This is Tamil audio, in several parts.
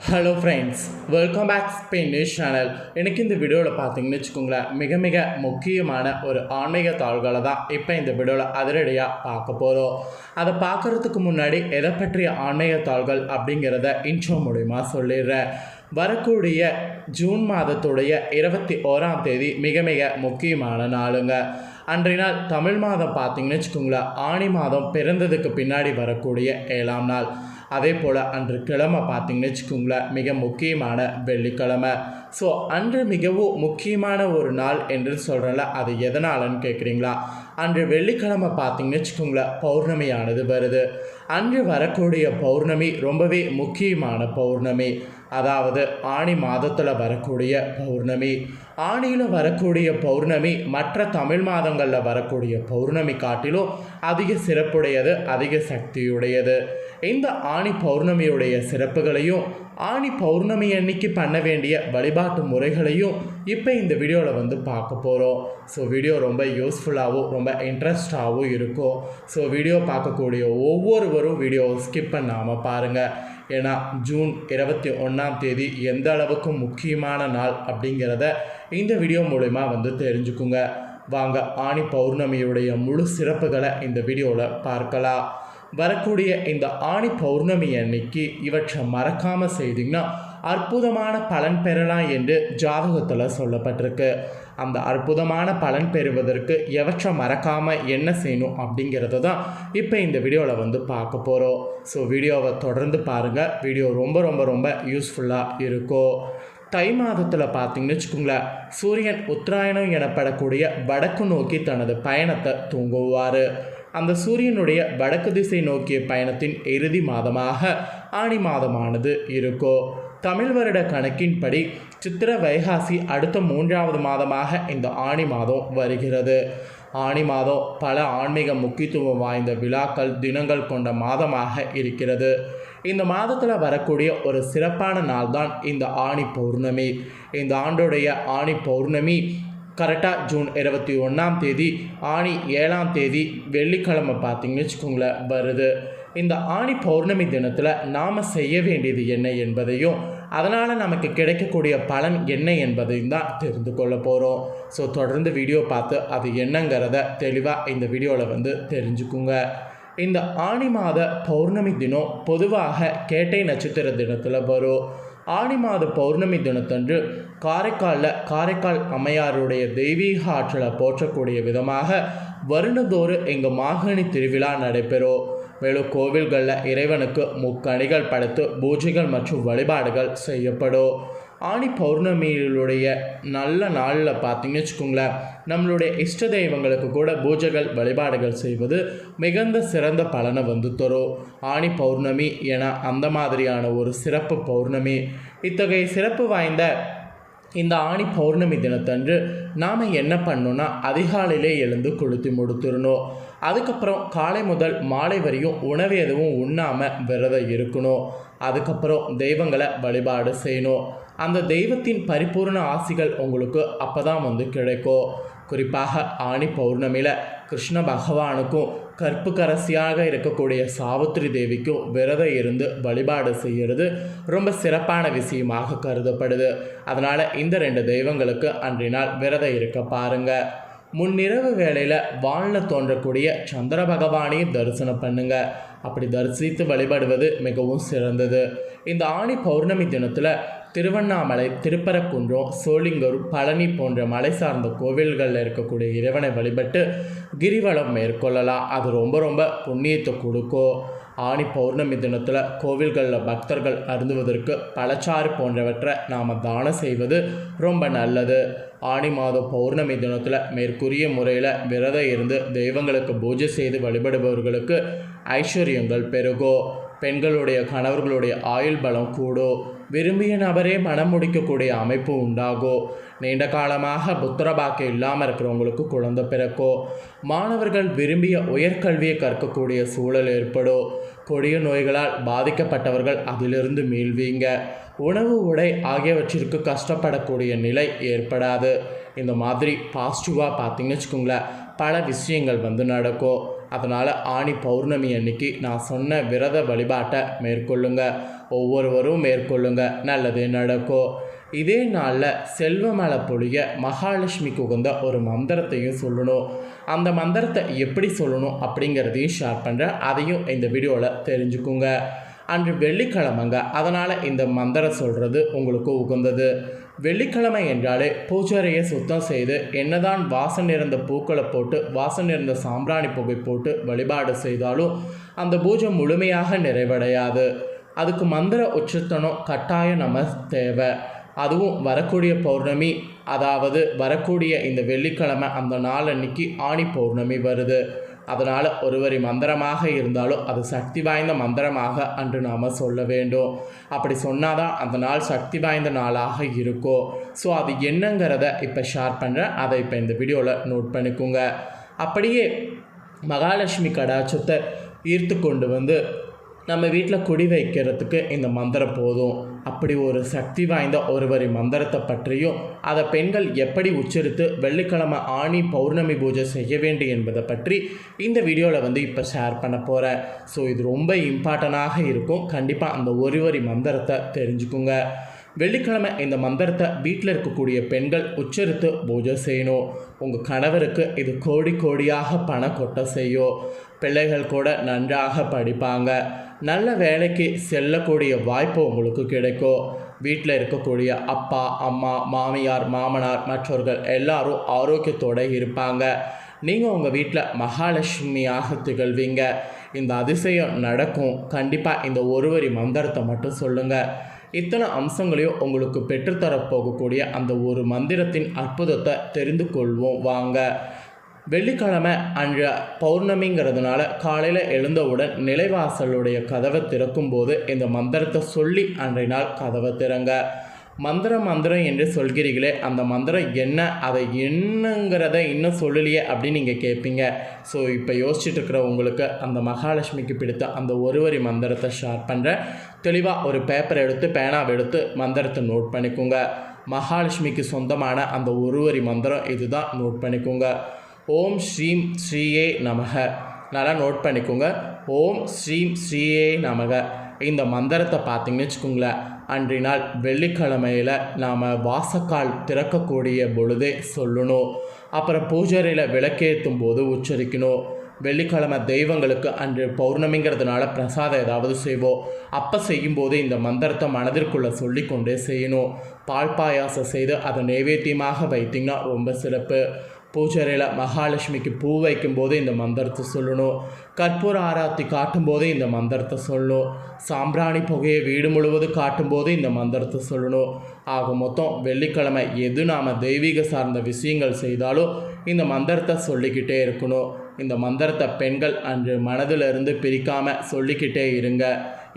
Hello friends welcome back Spain news channel எனக்கு இந்த வீடியோவில் பார்த்தீங்கன்னு வச்சுக்கோங்களேன் மிக மிக முக்கியமான ஒரு ஆன்மீக தாள்களை தான் இப்போ இந்த வீடியோவில் அதிரடியாக பார்க்க போகிறோம் அதை பார்க்குறதுக்கு முன்னாடி எதை பற்றிய ஆன்மீக தாள்கள் அப்படிங்கிறத இன்ட்ரோ மூலிமா சொல்லிடுறேன். வரக்கூடிய ஜூன் மாதத்துடைய இருபத்தி ஓராம் தேதி மிக மிக முக்கியமான நாளுங்க. அன்றைய நாள் தமிழ் மாதம் பார்த்தீங்கன்னு வச்சுக்கோங்களேன் ஆணி மாதம் பிறந்ததுக்கு பின்னாடி வரக்கூடிய ஏழாம் நாள். அதே போல் அன்று கிழமை பார்த்தீங்கன்னு வச்சுக்கோங்களேன் மிக முக்கியமான வெள்ளிக்கிழமை. ஸோ அன்று மிகவும் முக்கியமான ஒரு நாள் என்று சொல்கிறேன்ல அது எதனாலன்னு கேட்குறீங்களா அன்று வெள்ளிக்கிழமை பார்த்தீங்கன்னு வச்சுக்கோங்களேன் பௌர்ணமியானது வருது. அன்று வரக்கூடிய பௌர்ணமி ரொம்பவே முக்கியமான பௌர்ணமி. அதாவது ஆணி மாதத்தில் வரக்கூடிய பௌர்ணமி. ஆணியில் வரக்கூடிய பௌர்ணமி மற்ற தமிழ் மாதங்களில் வரக்கூடிய பௌர்ணமி காட்டிலும் அதிக சிறப்புடையது அதிக சக்தியுடையது. இந்த ஆணி பௌர்ணமியுடைய சிறப்புகளையும் ஆணி பௌர்ணமி அன்னைக்கு பண்ண வேண்டிய வழிபாட்டு முறைகளையும் இப்போ இந்த வீடியோவில் வந்து பார்க்க போகிறோம். ஸோ வீடியோ ரொம்ப யூஸ்ஃபுல்லாகவும் ரொம்ப இன்ட்ரெஸ்டாகவும் இருக்கும். ஸோ வீடியோ பார்க்கக்கூடிய ஒவ்வொருவரும் வீடியோ ஸ்கிப் பண்ணாமல் பாருங்கள் ஏன்னா ஜூன் இருபத்தி ஒன்றாம் தேதி எந்த அளவுக்கு முக்கியமான நாள் அப்படிங்கிறத இந்த வீடியோ மூலிமா வந்து தெரிஞ்சுக்குங்க. வாங்க ஆணி பௌர்ணமியுடைய முழு சிறப்புகளை இந்த வீடியோவில் பார்க்கலாம். வரக்கூடிய இந்த ஆணி பௌர்ணமி அன்னைக்கு இவற்றை மறக்காமல் செய்தீங்கன்னா அற்புதமான பலன் பெறலாம் என்று ஜாதகத்தில் சொல்லப்பட்டிருக்கு. அந்த அற்புதமான பலன் பெறுவதற்கு எவற்றை மறக்காமல் என்ன செய்யணும் அப்படிங்கிறத தான் இப்போ இந்த வீடியோவில் வந்து பார்க்க போகிறோம் ஸோ வீடியோவை தொடர்ந்து பாருங்கள் வீடியோ ரொம்ப ரொம்ப ரொம்ப யூஸ்ஃபுல்லாக இருக்கும் தை மாதத்தில் பார்த்தீங்கன்னு வச்சுக்கோங்களேன் சூரியன் உத்தராயணம் எனப்படக்கூடிய வடக்கு நோக்கி தனது பயணத்தை தூங்குவார். அந்த சூரியனுடைய வடக்கு திசை நோக்கிய பயணத்தின் இறுதி மாதமாக ஆணி மாதமானது இருக்கும் தமிழ் வருட கணக்கின்படி சித்திர வைகாசி அடுத்த மூன்றாவது மாதமாக இந்த ஆணி மாதம் வருகிறது. ஆணி மாதம் பல ஆன்மீக முக்கியத்துவம் வாய்ந்த விழாக்கள் தினங்கள் கொண்ட மாதமாக இருக்கிறது. இந்த மாதத்தில் வரக்கூடிய ஒரு சிறப்பான நாள் தான் இந்த ஆணி பௌர்ணமி. இந்த ஆண்டுடைய ஆணி பௌர்ணமி கரெக்டாக ஜூன் இருபத்தி ஒன்றாம் தேதி ஆணி ஏழாம் தேதி வெள்ளிக்கிழமை பார்த்தீங்கன்னு வச்சுக்கோங்களேன் வருது. இந்த ஆணி பௌர்ணமி தினத்தில் நாம் செய்ய வேண்டியது என்ன என்பதையும் அதனால் நமக்கு கிடைக்கக்கூடிய பலன் என்ன என்பதையும் தான் தெரிந்து கொள்ள போகிறோம் ஸோ தொடர்ந்து வீடியோ பார்த்து அது என்னங்கிறத தெளிவாக இந்த வீடியோவில் வந்து தெரிஞ்சுக்குங்க. இந்த ஆணி மாத பௌர்ணமி தினம் பொதுவாக கேட்டை நட்சத்திர தினத்தில் வரும். ஆணி மாத பௌர்ணமி தினத்தன்று காரைக்காலில் காரைக்கால் அம்மையாருடைய தெய்வீக ஆற்றலை போற்றக்கூடிய விதமாக வருடந்தோறும் எங்கள் மாகனி திருவிழா நடைபெறும். மேலும் கோவில்களில் இறைவனுக்கு முக்கணிகள் படைத்து பூஜைகள் மற்றும் வழிபாடுகள் செய்யப்படும். ஆணி பௌர்ணமியிலுடைய நல்ல நாளில் பார்த்தீங்கன்னு வச்சுக்கோங்களேன் நம்மளுடைய இஷ்ட தெய்வங்களுக்கு கூட பூஜைகள் வழிபாடுகள் செய்வது மிகுந்த சிறந்த பலனை வந்து தரும். ஆணி பௌர்ணமி என அந்த மாதிரியான ஒரு சிறப்பு பௌர்ணமி. இத்தகைய சிறப்பு வாய்ந்த இந்த ஆணி பௌர்ணமி தினத்தன்று நாம் என்ன பண்ணோன்னா அதிகாலையிலே எழுந்து கொளுத்தி முடித்துடணும் அதுக்கப்புறம் காலை முதல் மாலை வரையும் உணவு எதுவும் உண்ணாமல் விரதம் இருக்கணும். அதுக்கப்புறம் தெய்வங்களை வழிபாடு செய்யணும். அந்த தெய்வத்தின் பரிபூர்ண ஆசிகள் உங்களுக்கு அப்போ தான் வந்து கிடைக்கும். குறிப்பாக ஆணி பௌர்ணமியில் கிருஷ்ண பகவானுக்கும் கற்புக்கரசியாக இருக்கக்கூடிய சாவித்திரி தேவிக்கும் விரதம் இருந்து வழிபாடு செய்கிறது ரொம்ப சிறப்பான விஷயமாக கருதப்படுது. அதனால் இந்த ரெண்டு தெய்வங்களுக்கு அன்றைய நாள் விரதம் இருக்க பாருங்கள் முன்னிரவு வேளையில் வானில் தோன்றக்கூடிய சந்திர பகவானையும் தரிசனம் பண்ணுங்க. அப்படி தரிசித்து வழிபடுவது மிகவும் சிறந்தது. இந்த ஆணி பௌர்ணமி தினத்தில் திருவண்ணாமலை திருப்பரக்குன்றம் சோளிங்கூர் பழனி போன்ற மலை சார்ந்த கோவில்களில் இருக்கக்கூடிய இறைவனை வழிபட்டு கிரிவலம் மேற்கொள்ளலாம். அது ரொம்ப ரொம்ப புண்ணியத்தை கொடுக்கும். ஆணி பௌர்ணமி தினத்தில் கோவில்களில் பக்தர்கள் அருந்துவதற்கு பழச்சாறு போன்றவற்றை நாம் தானம் செய்வது ரொம்ப நல்லது. ஆணி மாதம் பௌர்ணமி தினத்தில் மேற்கூறிய முறையில் விரதம் இருந்து தெய்வங்களுக்கு பூஜை செய்து வழிபடுபவர்களுக்கு ஐஸ்வர்யங்கள் பெருகும் பெண்களுடைய கணவர்களுடைய ஆயுள் பலம் கூடும் விரும்பிய நபரே மனம் முடிக்கக்கூடிய அமைப்பு உண்டாகும் நீண்ட காலமாக புத்திரபாக்கியம் இல்லாமல் இருக்கிறவங்களுக்கு குழந்தை பிறக்கோ மாணவர்கள் விரும்பிய உயர்கல்வியை கற்கக்கூடிய சூழல் ஏற்படும் கொடிய நோய்களால் பாதிக்கப்பட்டவர்கள் அதிலிருந்து மீள்வீங்க உணவு உடை ஆகியவற்றிற்கு கஷ்டப்படக்கூடிய நிலை ஏற்படாது. இந்த மாதிரி பாசிட்டிவாக பார்த்தீங்கன்னு வச்சுக்கோங்களேன் பல விஷயங்கள் வந்து நடக்கும். அதனால் ஆணி பௌர்ணமி அன்னைக்கு நான் சொன்ன விரத வழிபாட்டை மேற்கொள்ளுங்க. ஒவ்வொருவரும் மேற்கொள்ளுங்க. நல்லது நடக்கும் இதே நாளில் செல்வமலை பொழிய மகாலட்சுமிக்கு உகந்த ஒரு மந்திரத்தையும் சொல்லணும். அந்த மந்திரத்தை எப்படி சொல்லணும் அப்படிங்கிறதையும் ஷேர் பண்ணுறேன் அதையும் இந்த வீடியோவில் தெரிஞ்சுக்குங்க. அன்று வெள்ளிக்கிழமைங்க. அதனால் இந்த மந்திரம் சொல்கிறது உங்களுக்கு உகந்தது. வெள்ளிக்கிழமை என்றாலே பூஜாரையை சுத்தம் செய்து என்னதான் வாசம் இருந்த பூக்களை போட்டு வாசம் இருந்த சாம்பிராணி புகை போட்டு வழிபாடு செய்தாலும் அந்த பூஜை முழுமையாக நிறைவடையாது. அதுக்கு மந்திர உச்சத்தனம் கட்டாயம் நம்ம தேவை. அதுவும் வரக்கூடிய பௌர்ணமி அதாவது வரக்கூடிய இந்த வெள்ளிக்கிழமை அந்த நாள் அன்னைக்கு ஆணி பௌர்ணமி வருது. அதனால் ஒருவரி மந்திரமாக இருந்தாலும் அது சக்தி வாய்ந்த மந்திரமாக அன்று நாம் சொல்ல வேண்டும். அப்படி சொன்னாதான் அந்த நாள் சக்தி வாய்ந்த நாளாக இருக்கும் ஸோ அது என்னங்கிறத இப்போ ஷேர் பண்ணுறேன் அதை இப்போ இந்த வீடியோவில் நோட் பண்ணிக்கோங்க. அப்படியே மகாலட்சுமி கடாட்சத்தை ஈர்த்து கொண்டு வந்து நம்ம வீட்டில் குடி வைக்கிறதுக்கு இந்த மந்திரம் போதும். அப்படி ஒரு சக்தி வாய்ந்த ஒருவரி மந்திரத்தை பற்றியும் அதை பெண்கள் எப்படி உச்சரித்து வெள்ளிக்கிழமை ஆணி பௌர்ணமி பூஜை செய்ய வேண்டும் என்பதை பற்றி இந்த வீடியோவில் வந்து இப்போ ஷேர் பண்ண போகிறேன் ஸோ இது ரொம்ப இம்பார்ட்டனாக இருக்கும். கண்டிப்பாக அந்த ஒருவரி மந்திரத்தை தெரிஞ்சுக்குங்க. வெள்ளிக்கிழமை இந்த மந்திரத்தை வீட்டில் இருக்கக்கூடிய பெண்கள் உச்சரித்து பூஜை செய்யணும். உங்கள் கணவருக்கு இது கோடி கோடியாக பணம் கொட்ட செய்யும். பிள்ளைகள் கூட நன்றாக படிப்பாங்க. நல்ல வேலைக்கு செல்லக்கூடிய வாய்ப்பு உங்களுக்கு கிடைக்கும். வீட்டில் இருக்கக்கூடிய அப்பா அம்மா மாமியார் மாமனார் மற்றவர்கள் எல்லாரும் ஆரோக்கியத்தோடு இருப்பாங்க. நீங்கள் உங்கள் வீட்டில் மகாலட்சுமியாக திகழ்வீங்க இந்த அதிசயம் நடக்கும். கண்டிப்பாக இந்த ஒருவரி மந்திரத்தை மட்டும் சொல்லுங்கள் இத்தனை அம்சங்களையும் உங்களுக்கு பெற்றுத்தரப்போகக்கூடிய அந்த ஒரு மந்திரத்தின் அற்புதத்தை தெரிந்து கொள்வோம். வாங்க. வெள்ளிக்கிழமை அன்று பௌர்ணமிங்கிறதுனால காலையில் எழுந்தவுடன் நிலைவாசலுடைய கதவை திறக்கும்போது இந்த மந்திரத்தை சொல்லி அன்றைய நாள் கதவை திறங்க. மந்திரம் மந்திரம் என்று சொல்கிறீர்களே அந்த மந்திரம் என்ன அதை என்னங்கிறத இன்னும் சொல்லலையே அப்படின்னு நீங்கள் கேட்பீங்க ஸோ இப்போ யோசிச்சுட்டு இருக்கிற உங்களுக்கு அந்த மகாலட்சுமிக்கு பிடித்த அந்த ஒருவரி மந்திரத்தை ஷேர் பண்ணுறேன் தெளிவாக ஒரு பேப்பர் எடுத்து பேனாவை எடுத்து மந்திரத்தை நோட் பண்ணிக்கோங்க. மகாலட்சுமிக்கு சொந்தமான அந்த ஒருவரி மந்திரம் இதுதான் நோட் பண்ணிக்கோங்க. ஓம் ஸ்ரீம் ஸ்ரீயே நமக. நல்லா நோட் பண்ணிக்கோங்க. ஓம் ஸ்ரீம் ஸ்ரீயே நமக. இந்த மந்திரத்தை பார்த்தீங்கன்னு வச்சுக்கோங்களேன். அன்றைய நாள் வெள்ளிக்கிழமையில் நாம் வாசக்கால் திறக்கக்கூடிய பொழுதே சொல்லணும். அப்புறம் பூஜரையில் விளக்கேற்றும் போது உச்சரிக்கணும். வெள்ளிக்கிழமை தெய்வங்களுக்கு அன்று பௌர்ணமிங்கிறதுனால பிரசாதம் ஏதாவது செய்வோம். அப்போ செய்யும்போது இந்த மந்திரத்தை மனதிற்குள்ளே சொல்லிக்கொண்டே செய்யணும். பால் பாயாசம் செய்து அதை நைவேத்தியமாக வைத்திங்கன்னா ரொம்ப சிறப்பு. பூஜரையில் மகாலட்சுமிக்கு பூ வைக்கும்போது இந்த மந்திரத்தை சொல்லணும். கற்பூர ஆராத்தி காட்டும்போது இந்த மந்திரத்தை சொல்லணும். சாம்பிராணி புகையை வீடு முழுவதும் காட்டும்போது இந்த மந்திரத்தை சொல்லணும். ஆக மொத்தம் வெள்ளிக்கிழமை எது நாம் தெய்வீக சார்ந்த விஷயங்கள் செய்தாலும் இந்த மந்திரத்தை சொல்லிக்கிட்டே இருக்கணும். இந்த மந்திரத்தை பெண்கள் அன்று மனதிலிருந்து பிரிக்காமல் சொல்லிக்கிட்டே இருங்க.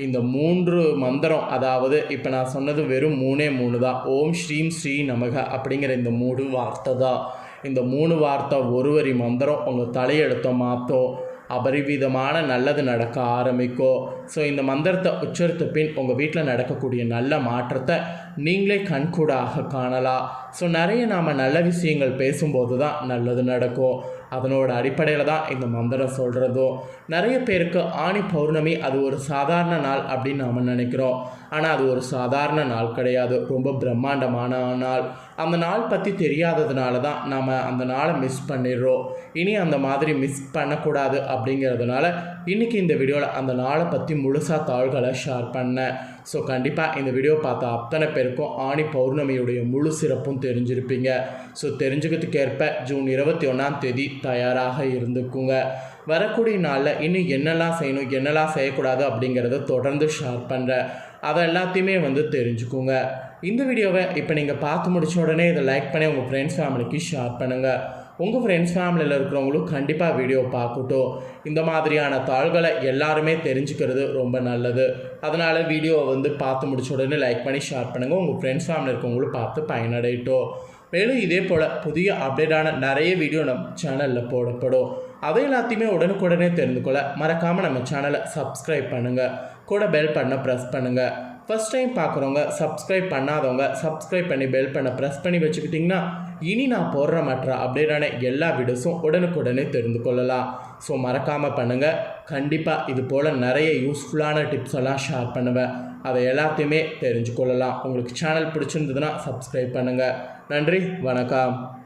இந்த மூன்று மந்திரம் அதாவது இப்போ நான் சொன்னது வெறும் மூணே மூணு தான். ஓம் ஸ்ரீம் ஸ்ரீ நமக அப்படிங்கிற இந்த மூணு வார்த்தை தான். இந்த மூணு வார்த்தை ஒரு வரி மந்திரம் உங்கள் தலையெழுத்தை மாற்றும் அபரிவிதமான நல்லது நடக்க ஆரம்பிக்கும் ஸோ இந்த மந்திரத்தை உச்சரித்த பின் உங்கள் வீட்டில் நடக்கக்கூடிய நல்ல மாற்றத்தை நீங்களே கண்கூடாக காணலாம் ஸோ நிறைய நாம் நல்ல விஷயங்கள் பேசும்போது தான் நல்லது நடக்கும் அதனோட அடிப்படையில் தான் இந்த மந்திரம் சொல்கிறதும் நிறைய பேருக்கு ஆணி பௌர்ணமி அது ஒரு சாதாரண நாள் அப்படின்னு நாம் நினைக்கிறோம். ஆனால் அது ஒரு சாதாரண நாள் கிடையாது. ரொம்ப பிரம்மாண்டமான நாள். அந்த நாள் பற்றி தெரியாததுனால தான் நாம் அந்த நாளை மிஸ் பண்ணிடுறோம். இனி அந்த மாதிரி மிஸ் பண்ணக்கூடாது அப்படிங்கிறதுனால இன்றைக்கி இந்த வீடியோவில் அந்த நாளை பற்றி முழுசாக தாள்களை ஷேர் பண்ணேன். ஸோ கண்டிப்பாக இந்த வீடியோ பார்த்த அத்தனை பேருக்கும் ஆணி பௌர்ணமியுடைய முழு சிறப்பும் தெரிஞ்சிருப்பீங்க. ஸோ தெரிஞ்சுக்கிறதுக்கேற்ப ஜூன் இருபத்தி ஒன்றாம் தேதி தயாராக இருந்துக்குங்க. வரக்கூடிய நாளில் இன்னும் என்னெல்லாம் செய்யணும் என்னெல்லாம் செய்யக்கூடாது அப்படிங்கிறத தொடர்ந்து ஷேர் பண்ணுறேன் அதை எல்லாத்தையுமே வந்து தெரிஞ்சுக்குங்க. இந்த வீடியோவை இப்போ நீங்கள் பார்த்து முடிச்ச உடனே இதை லைக் பண்ணி உங்கள் ஃப்ரெண்ட்ஸ் ஃபேமிலிக்கு ஷேர் பண்ணுங்கள் உங்கள் ஃப்ரெண்ட்ஸ் ஃபேமிலியில் இருக்கிறவங்களும் கண்டிப்பாக வீடியோ பார்க்கட்டும். இந்த மாதிரியான தாள்களை எல்லாருமே தெரிஞ்சுக்கிறது ரொம்ப நல்லது. அதனால் வீடியோவை வந்து பார்த்து முடிச்ச உடனே லைக் பண்ணி ஷேர் பண்ணுங்கள் உங்கள் ஃப்ரெண்ட்ஸ் ஃபேமிலி இருக்கவங்களும் பார்த்து பயனடையட்டும். மேலும் இதே போல் புதிய அப்டேட்டான நிறைய வீடியோ நம்ம சேனலில் போடப்படும். அதை எல்லாத்தையுமே உடனுக்குடனே தெரிந்து கொள்ள மறக்காமல் நம்ம சேனலை சப்ஸ்கிரைப் பண்ணுங்கள் கூட பெல் பண்ண ப்ரெஸ் பண்ணுங்கள் ஃபஸ்ட் டைம் பார்க்குறவங்க சப்ஸ்கிரைப் பண்ணாதவங்க சப்ஸ்கிரைப் பண்ணி பெல் பண்ண ப்ரெஸ் பண்ணி வச்சுக்கிட்டிங்கன்னா இனி நான் போடுற மற்ற அப்டேட்டான எல்லா வீடியோஸும் உடனுக்குடனே தெரிந்து கொள்ளலாம். ஸோ மறக்காமல் பண்ணுங்கள் கண்டிப்பாக இது போல் நிறைய யூஸ்ஃபுல்லான டிப்ஸ் எல்லாம் ஷேர் பண்ணுவேன். அதை எல்லாத்தையுமே தெரிஞ்சு கொள்ளலாம் உங்களுக்கு சேனல் பிடிச்சிருந்ததுன்னா சப்ஸ்கிரைப் பண்ணுங்கள் நன்றி வணக்கம்.